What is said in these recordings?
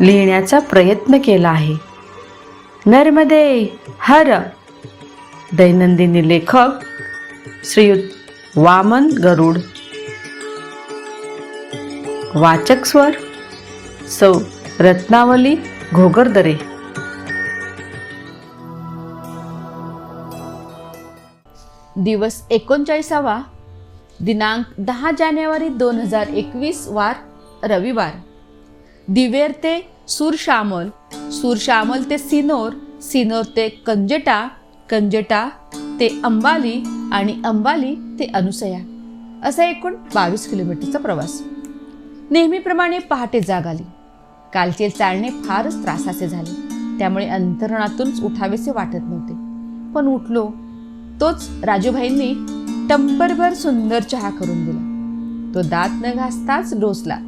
लिहिण्याचा प्रयत्न केला आहे. नर्मदे हर. दैनंदिनी लेखक श्रीयुत वामन गरुड. वाचक स्वर सौ. रत्नावली घोगरदरे. दिवस एकोणचाळीसावा. दिनांक दहा जानेवारी दोन हजार एकवीस वार रविवार. दिवेर ते सुरशामल सुरशामल ते सिनोर सिनोर ते कंजटा कंजटा ते अंबाली आणि अंबाली ते अनुसया. असा एकूण बावीस किलोमीटरचा प्रवास. नेहमीप्रमाणे पहाटे जाग आली. कालचे चालणे फारच त्रासाचे झाले. त्यामुळे अंतरणातूनच उठावेसे वाटत नव्हते. पण उठलो. तोच राजूभाईंनी टंपरभर सुंदर चहा करून दिला. तो दात न घासताच डोसला.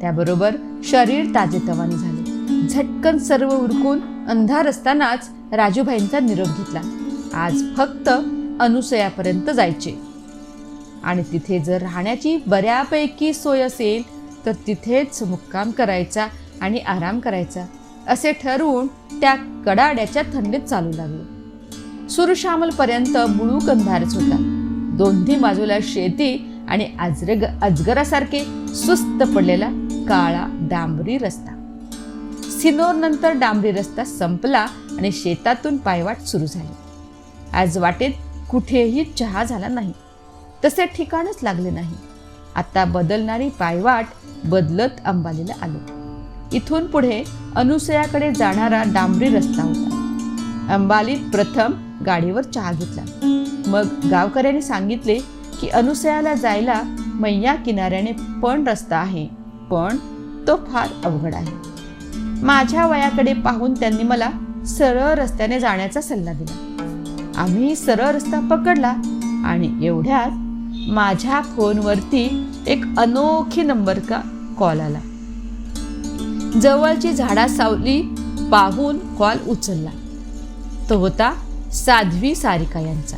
त्याबरोबर शरीर ताजेतवाने झाले. झटकन सर्व उरकून अंधार असतानाच राजूभाईंचा निरोप घेतला. आज फक्त अनुसयापर्यंत जायचे. आणि तिथे जर राहण्याची बऱ्यापैकी सोय असेल तर तिथेच मुक्काम करायचा आणि आराम करायचा असे ठरवून त्या कडाड्याच्या थंडीत चालू लागलो. सुरशामलपर्यंत मुळूक अंधारच होता. दोन्ही बाजूला शेती आणि अजरग अजगरासारखे सुस्त पडलेला काळा डांबरी रस्ता. सिनोर नंतर डांबरी रस्ता संपला आणि शेतातून पायवाट सुरू झाली. आज वाटेत कुठेही चहा झाला नाही. तसे ठिकाणच लागले नाही. आता बदलणारी पायवाट बदलत अंबालीला आलो. इथून पुढे अनुसयाकडे जाणारा डांबरी रस्ता होता. अंबालीत प्रथम गाडीवर चहा घेतला. मग गावकऱ्यांनी सांगितले की अनुसयाला जायला मैया किनाऱ्याने पण रस्ता आहे. पण तो फार अवघड आहे. माझ्या वयाकडे पाहून त्यांनी मला सरळ रस्त्याने जाण्याचा सल्ला दिला. आम्ही सरळ रस्ता पकडला आणि एवढ्यात माझ्या फोनवरती एक अनोखी नंबर का कॉल आला. जवळची झाडा सावली पाहून कॉल उचलला. तो होता साध्वी सारिका यांचा.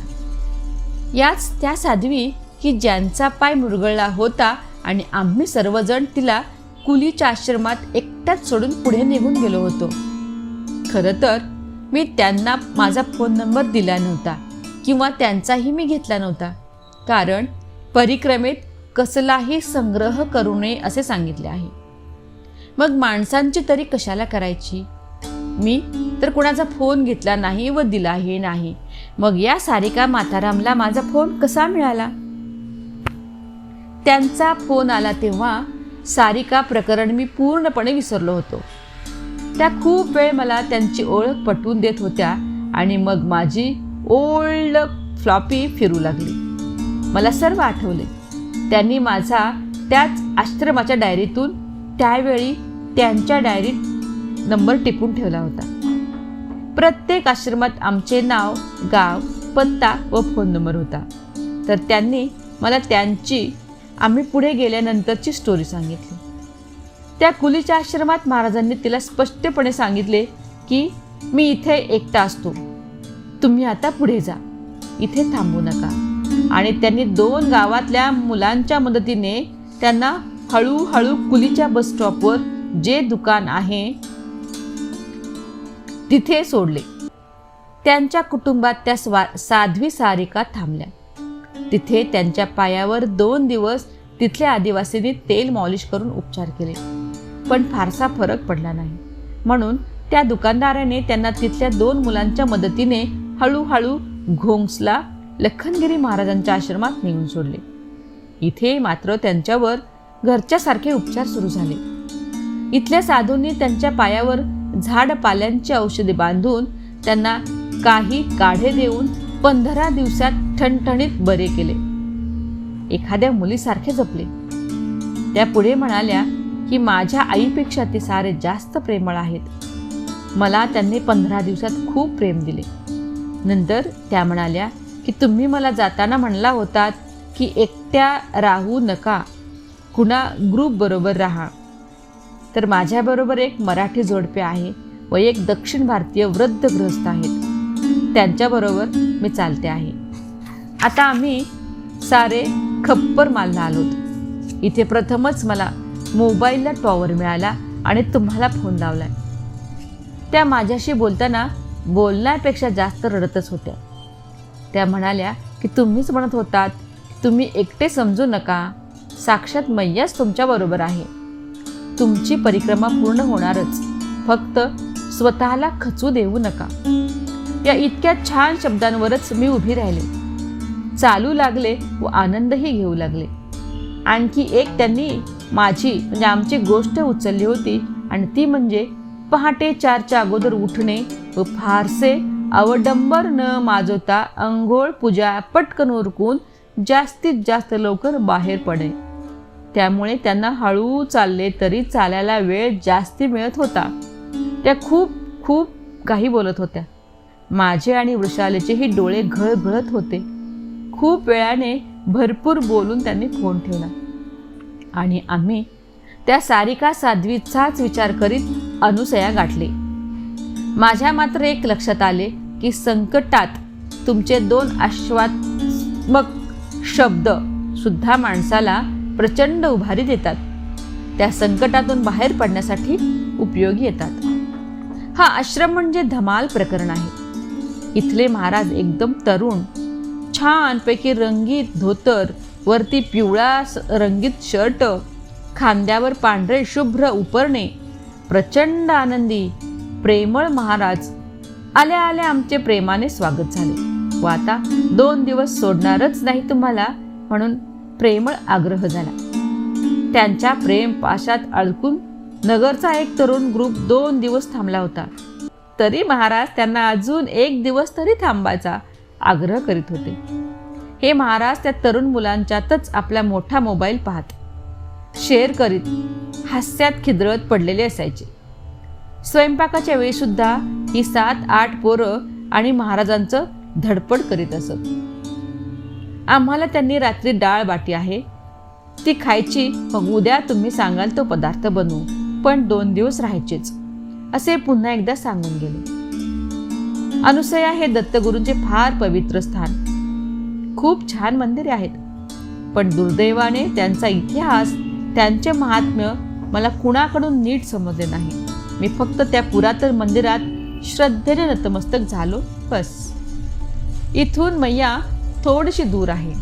याच त्या साध्वी की ज्यांचा पाय मुरगळला होता आणि आम्ही सर्वजण तिला कुलीच्या आश्रमात एकट्याच सोडून पुढे निघून गेलो होतो. खरं तर मी त्यांना माझा फोन नंबर दिला नव्हता किंवा त्यांचाही मी घेतला नव्हता. कारण परिक्रमेत कसलाही संग्रह करू नये असे सांगितले आहे. मग माणसांची तरी कशाला करायची? मी तर कुणाचा फोन घेतला नाही व दिलाही नाही. मग या सारिका मातारामला माझा फोन कसा मिळाला? त्यांचा फोन आला तेव्हा सारिका प्रकरण मी पूर्णपणे विसरलो होतो. त्या खूप वेळ मला त्यांची ओळख पटवून देत होत्या आणि मग माझी ओल्ड फ्लॉपी फिरू लागली. मला सर्व आठवले. त्यांनी माझा त्याच आश्रमाच्या डायरीतून त्यावेळी त्यांच्या डायरीत नंबर टिपून ठेवला होता. प्रत्येक आश्रमात आमचे नाव गाव पत्ता व फोन नंबर होता. तर त्यांनी मला त्यांची आम्ही पुढे गेल्यानंतरची स्टोरी सांगितली. त्या कुलीच्या आश्रमात महाराजांनी तिला स्पष्टपणे सांगितले की मी इथे एकटा असतो. तुम्ही आता पुढे जा. इथे थांबू नका. आणि त्यांनी दोन गावातल्या मुलांच्या मदतीने त्यांना हळूहळू कुलीच्या बस स्टॉपवर जे दुकान आहे तिथे सोडले. त्यांच्या कुटुंबात त्या स्वा साध्वी सारिका थांबल्या. तिथे त्यांच्या पायावर दोन दिवस तिथल्या आदिवासींनी तेल मॉलिश करून उपचार केले. पण फारसा फरक पडला नाही. म्हणून त्या दुकानदाराने त्यांना तिथल्या दोन मुलांच्या मदतीने हळूहळू घोंगसला लखनगिरी महाराजांच्या आश्रमात नेऊन सोडले. इथे मात्र त्यांच्यावर घरच्यासारखे उपचार सुरू झाले. इथल्या साधूंनी त्यांच्या पायावर झाड पाल्यांची औषधे बांधून त्यांना काही काढे देऊन पंधरा दिवसात ठणठणीत बरे केले. एखाद्या मुलीसारखे जपले. त्या पुढे म्हणाल्या की माझ्या आईपेक्षा ते सारे जास्त प्रेमळ आहेत. मला त्यांनी पंधरा दिवसात खूप प्रेम दिले. नंतर त्या म्हणाल्या की तुम्ही मला जाताना म्हणला होतात की एकट्या राहू नका. कुणा ग्रुपबरोबर राहा. तर माझ्याबरोबर एक मराठी जोडपे आहे व एक दक्षिण भारतीय वृद्ध गृहस्थ आहेत. त्यांच्याबरोबर मी चालते आहे. आता आम्ही सारे खप्पर मालला आलोत इथे प्रथमच मला मोबाईलला टॉवर मिळाला आणि तुम्हाला फोन लावलाय. त्या माझ्याशी बोलताना बोलण्यापेक्षा जास्त रडतच होत्या. त्या म्हणाल्या की तुम्हीच म्हणत होतात तुम्ही एकटे समजू नका. साक्षात मैयाच तुमच्याबरोबर आहे. तुमची परिक्रमा पूर्ण होणारच. फक्त स्वतःला खचू देऊ नका. या इतक्या छान शब्दांवरच मी उभी राहिले. चालू लागले व आनंदही घेऊ लागले. आणखी एक त्यांनी माझी म्हणजे आमची गोष्ट उचलली होती आणि ती म्हणजे पहाटे चारच्या अगोदर उठणे व फारसे अवडंबर न माजवता अंघोळ पूजा पटकन उरकून जास्तीत जास्त लवकर बाहेर पडे त्यामुळे त्यांना हळू चालले तरी चालायला वेळ जास्ती मिळत होता. त्या खूप खूप काही बोलत होत्या. माझे आणि वृषालीचेही डोळे घळघळत होते. खूप वेळाने भरपूर बोलून त्यांनी फोन ठेवला. आणि आम्ही त्या सारिका साध्वीचाच विचार करीत अनुसया गाठले. माझ्या मात्र एक लक्षात आले की संकटात तुमचे दोन आश्वात्मक शब्द सुद्धा माणसाला प्रचंड उभारी देतात. त्या संकटातून बाहेर पडण्यासाठी उपयोगी येतात. हा आश्रम म्हणजे धमाल प्रकरण आहे. इथले महाराज एकदम तरुण छानपैकी रंगीत धोतर वरती पिवळा स- रंगीत शर्ट खांद्यावर पांढरे शुभ्र उपरणे प्रचंड आनंदी प्रेमळ महाराज. आल्या आल्या आमचे प्रेमाने स्वागत झाले. व आता दोन दिवस सोडणारच नाही तुम्हाला म्हणून प्रेमळ आग्रह झाला. त्यांच्या प्रेम पाशात अडकून नगरचा एक तरुण ग्रुप दोन दिवस थांबला होता. तरी महाराज त्यांना अजून एक दिवस तरी थांबायचा आग्रह करीत होते. हे महाराज त्या तरुण मुलांच्यातच आपला मोठा मोबाईल पाहत शेअर करीत हास्यात खिदळत पडलेले असायचे. स्वयंपाकाच्या वेळी सुद्धा ही सात आठ पोरं आणि महाराजांचं धडपड करीत असत. आम्हाला त्यांनी रात्री डाळ बाटी आहे ती खायची मग उद्या तुम्ही सांगाल तो पदार्थ बनवू पण दोन दिवस राहायचेच. असे पुन्हा एकदा सांगून गेले. अनुसया हे दत्तगुरूंचे फार पवित्र स्थान. खूप छान मंदिरे आहेत. पण दुर्दैवाने त्यांचा इतिहास त्यांचे महात्म्य मला कुणाकडून नीट समजले नाही. मी फक्त त्या पुरातन मंदिरात श्रद्धेने नतमस्तक झालो बस. इथून मैया थोडीशी दूर आहे.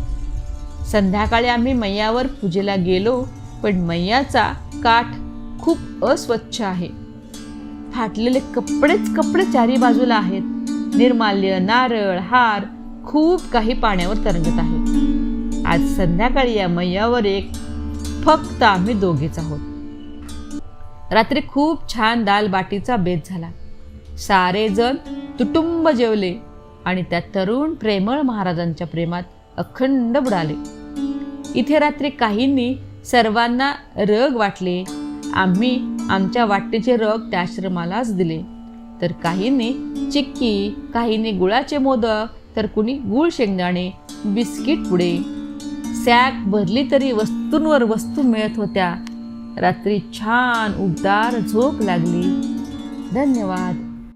संध्याकाळी आम्ही मैयावर पूजेला गेलो पण मैयाचा काठ खूप अस्वच्छ आहे. फाटलेले कपडेच कपडे चारी बाजूला आहेत. निर्माल्य नारळ हार खूप काही पाण्यावर तरंगत आहे. आज संध्याकाळी या मैयावर एक फक्त आम्ही दोघेच आहोत. रात्री खूप छान दाल बाटीचा बेत झाला. सारे जण तुटुंब जेवले आणि त्या तरुण प्रेमळ महाराजांच्या प्रेमात अखंड बुडाले. इथे रात्री काहींनी सर्वांना रग वाटले आम्ही आमच्या वाटेचे रग त्या आश्रमालाच दिले. तर काहींनी चिक्की काहींनी गुळाचे मोदक तर कुणी गुळ शेंगदाणे बिस्किट पुडे. सॅक भरली तरी वस्तूंवर वस्तू मिळत होत्या. रात्री छान उबदार झोप लागली. धन्यवाद.